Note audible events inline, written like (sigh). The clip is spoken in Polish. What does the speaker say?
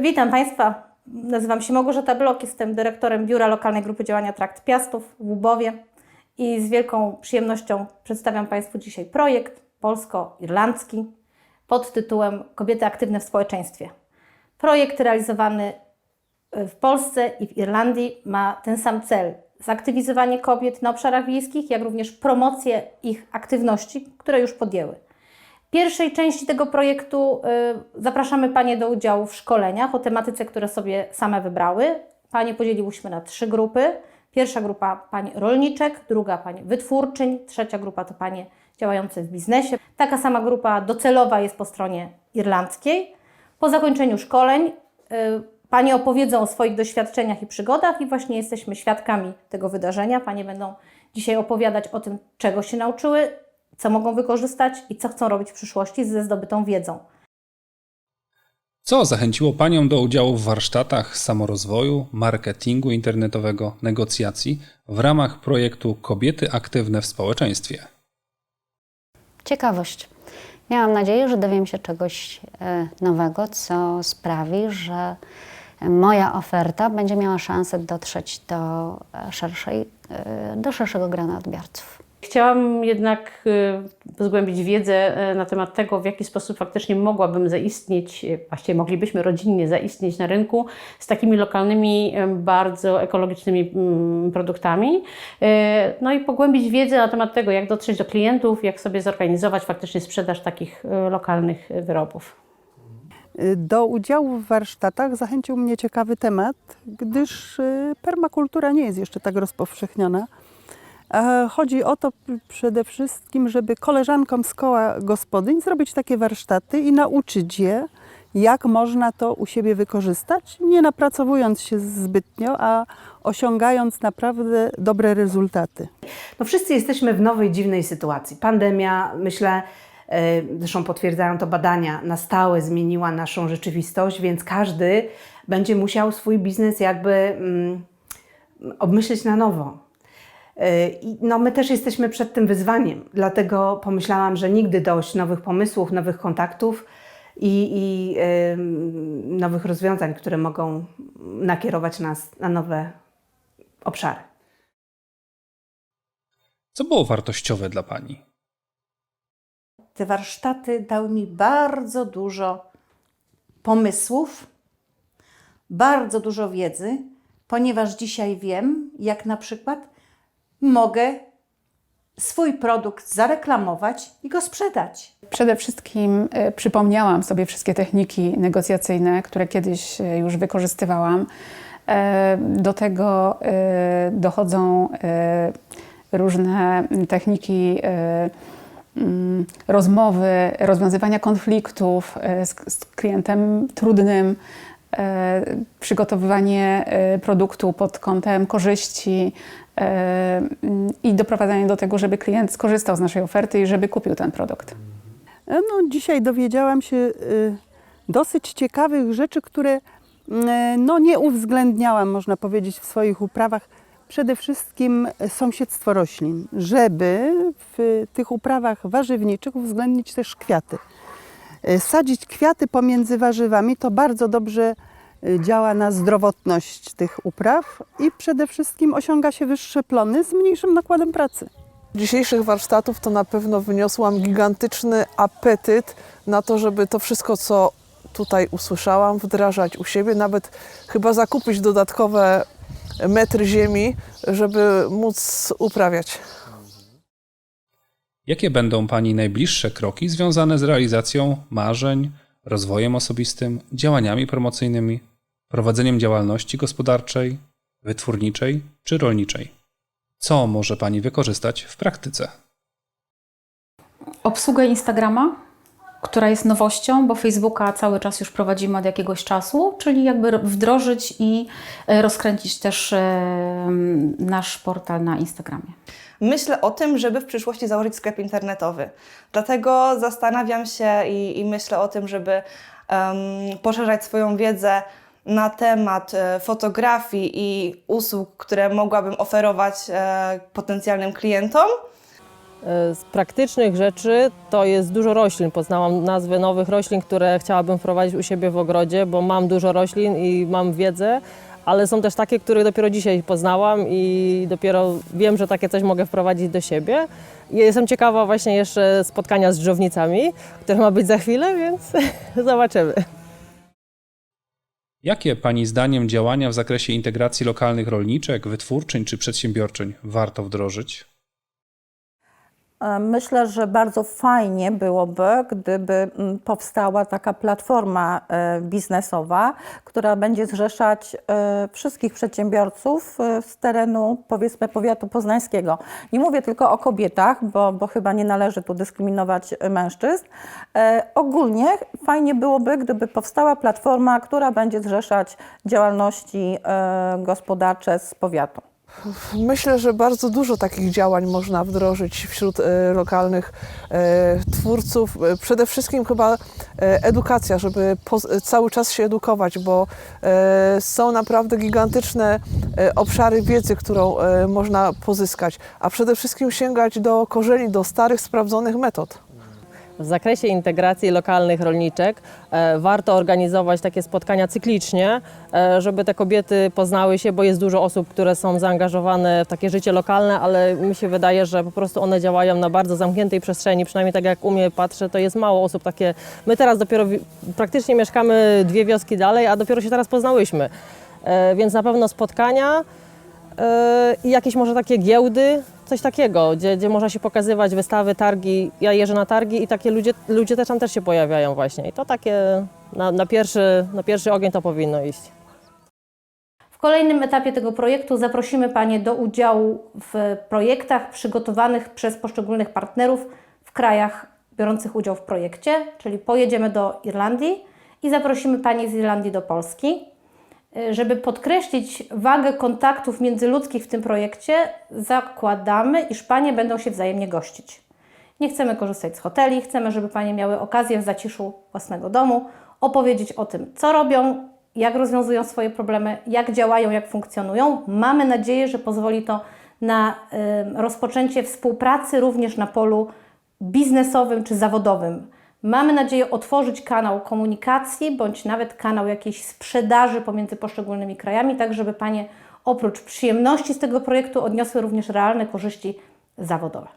Witam Państwa. Nazywam się Małgorzata Blok, jestem dyrektorem Biura Lokalnej Grupy Działania Trakt Piastów w Łubowie i z wielką przyjemnością przedstawiam Państwu dzisiaj projekt polsko-irlandzki pod tytułem Kobiety aktywne w społeczeństwie. Projekt realizowany w Polsce i w Irlandii ma ten sam cel: zaktywizowanie kobiet na obszarach wiejskich, jak również promocję ich aktywności, które już podjęły. Pierwszej części tego projektu y, zapraszamy Panie do udziału w szkoleniach o tematyce, które sobie same wybrały. Panie podzieliłyśmy na trzy grupy. Pierwsza grupa Pani rolniczek, druga Pani wytwórczyń, trzecia grupa to Panie działające w biznesie. Taka sama grupa docelowa jest po stronie irlandzkiej. Po zakończeniu szkoleń y, Panie opowiedzą o swoich doświadczeniach i przygodach i właśnie jesteśmy świadkami tego wydarzenia. Panie będą dzisiaj opowiadać o tym, czego się nauczyły, co mogą wykorzystać i co chcą robić w przyszłości ze zdobytą wiedzą. Co zachęciło Panią do udziału w warsztatach samorozwoju, marketingu internetowego, negocjacji w ramach projektu Kobiety aktywne w społeczeństwie? Ciekawość. Miałam nadzieję, że dowiem się czegoś e, nowego, co sprawi, że moja oferta będzie miała szansę dotrzeć do e, szerszej, e, do szerszego grona odbiorców. Chciałam jednak y, zgłębić wiedzę y, na temat tego, w jaki sposób faktycznie mogłabym zaistnieć, y, właściwie moglibyśmy rodzinnie zaistnieć na rynku z takimi lokalnymi, bardzo ekologicznymi mm, produktami. No i pogłębić wiedzę na temat tego, jak dotrzeć do klientów, jak sobie zorganizować faktycznie sprzedaż takich lokalnych wyrobów. Do udziału w warsztatach zachęcił mnie ciekawy temat, gdyż permakultura nie jest jeszcze tak rozpowszechniona. A Chodzi o to przede wszystkim, żeby koleżankom z koła gospodyń zrobić takie warsztaty i nauczyć je, jak można to u siebie wykorzystać, nie napracowując się zbytnio, a osiągając naprawdę dobre rezultaty. No wszyscy jesteśmy w nowej, dziwnej sytuacji. Pandemia, myślę, e, zresztą potwierdzają to badania, na stałe zmieniła naszą rzeczywistość, więc każdy będzie musiał swój biznes jakby mm, obmyśleć na nowo. E, I no, my też jesteśmy przed tym wyzwaniem, dlatego pomyślałam, że nigdy dość nowych pomysłów, nowych kontaktów i, i nowych rozwiązań, które mogą nakierować nas na nowe obszary. Co było wartościowe dla Pani? Te warsztaty dały mi bardzo dużo pomysłów, bardzo dużo wiedzy, ponieważ dzisiaj wiem, jak na przykład mogę swój produkt zareklamować i go sprzedać. Przede wszystkim e, przypomniałam sobie wszystkie techniki negocjacyjne, które kiedyś e, już wykorzystywałam. E, Do tego e, dochodzą różne techniki mm, rozmowy, rozwiązywania konfliktów z, klientem trudnym, przygotowywanie e, produktu pod kątem korzyści e, mm, i doprowadzanie do tego, żeby klient skorzystał z naszej oferty i żeby kupił ten produkt. E, No, dzisiaj dowiedziałam się dosyć ciekawych rzeczy, które y, no, nie uwzględniałam, można powiedzieć, w swoich uprawach. Przede wszystkim sąsiedztwo roślin, żeby w tych uprawach warzywniczych uwzględnić też kwiaty. Y, Sadzić kwiaty pomiędzy warzywami to bardzo dobrze y, działa na zdrowotność tych upraw i przede wszystkim osiąga się wyższe plony z mniejszym nakładem pracy. dzisiejszych warsztatów to na pewno wyniosłam gigantyczny apetyt na to, żeby to wszystko, co tutaj usłyszałam, wdrażać u siebie, nawet chyba zakupić dodatkowe metry ziemi, żeby móc uprawiać. Jakie będą Pani najbliższe kroki związane z realizacją marzeń, rozwojem osobistym, działaniami promocyjnymi, prowadzeniem działalności gospodarczej, wytwórniczej czy rolniczej? Co może Pani wykorzystać w praktyce? obsługę Instagrama, która jest nowością, bo Facebooka cały czas już prowadzimy od jakiegoś czasu, czyli jakby wdrożyć i e, rozkręcić też e, nasz portal na Instagramie. Myślę o tym, żeby w przyszłości założyć sklep internetowy. Dlatego zastanawiam się i, i myślę o tym, żeby em, poszerzać swoją wiedzę na temat e, fotografii i usług, które mogłabym oferować e, potencjalnym klientom. E, Z praktycznych rzeczy to jest dużo roślin. Poznałam nazwy nowych roślin, które chciałabym wprowadzić u siebie w ogrodzie, bo mam dużo roślin i mam wiedzę, ale są też takie, które dopiero dzisiaj poznałam i dopiero wiem, że takie coś mogę wprowadzić do siebie. Jestem ciekawa właśnie jeszcze spotkania z drzownicami, które ma być za chwilę, więc (laughs) zobaczymy. Jakie Pani zdaniem działania w zakresie integracji lokalnych rolniczek, wytwórczyń czy przedsiębiorczyń warto wdrożyć? E, Myślę, że bardzo fajnie byłoby, gdyby mm, powstała taka platforma e, biznesowa, która będzie zrzeszać e, wszystkich przedsiębiorców z terenu, powiedzmy, powiatu poznańskiego. Nie mówię tylko o kobietach, bo, bo chyba nie należy tu dyskryminować mężczyzn. Ogólnie fajnie byłoby, gdyby powstała platforma, która będzie zrzeszać działalności gospodarcze z powiatu. Myślę, że bardzo dużo takich działań można wdrożyć wśród e, lokalnych e, twórców. E, Przede wszystkim chyba edukacja, żeby cały czas się edukować, bo są naprawdę gigantyczne obszary wiedzy, którą można pozyskać, a przede wszystkim sięgać do korzeni, do starych, sprawdzonych metod. W zakresie integracji lokalnych rolniczek e, warto organizować takie spotkania cyklicznie, e, żeby te kobiety poznały się, bo jest dużo osób, które są zaangażowane w takie życie lokalne, ale mi się wydaje, że po prostu one działają na bardzo zamkniętej przestrzeni, przynajmniej tak jak u mnie patrzę, to jest mało osób takie. My teraz dopiero praktycznie mieszkamy dwie wioski dalej, a dopiero się teraz poznałyśmy. E, Więc na pewno spotkania i jakieś może takie giełdy, coś takiego, gdzie, gdzie można się pokazywać, wystawy, targi. Ja jeżdżę na targi i takie ludzie, ludzie też tam też się pojawiają właśnie. I to takie na, na, pierwszy, na pierwszy ogień to powinno iść. W kolejnym etapie tego projektu zaprosimy Panie do udziału w projektach przygotowanych przez poszczególnych partnerów w krajach biorących udział w projekcie, czyli pojedziemy do Irlandii i zaprosimy Panie z Irlandii do Polski. Y, Żeby podkreślić wagę kontaktów międzyludzkich w tym projekcie, zakładamy, iż Panie będą się wzajemnie gościć. Nie chcemy korzystać z hoteli, chcemy, żeby Panie miały okazję w zaciszu własnego domu opowiedzieć o tym, co robią, jak rozwiązują swoje problemy, jak działają, jak funkcjonują. Mamy nadzieję, że pozwoli to na y, rozpoczęcie współpracy również na polu biznesowym czy zawodowym. Mamy nadzieję otworzyć kanał komunikacji bądź nawet kanał jakiejś sprzedaży pomiędzy poszczególnymi krajami, tak żeby Panie oprócz przyjemności z tego projektu odniosły również realne korzyści zawodowe.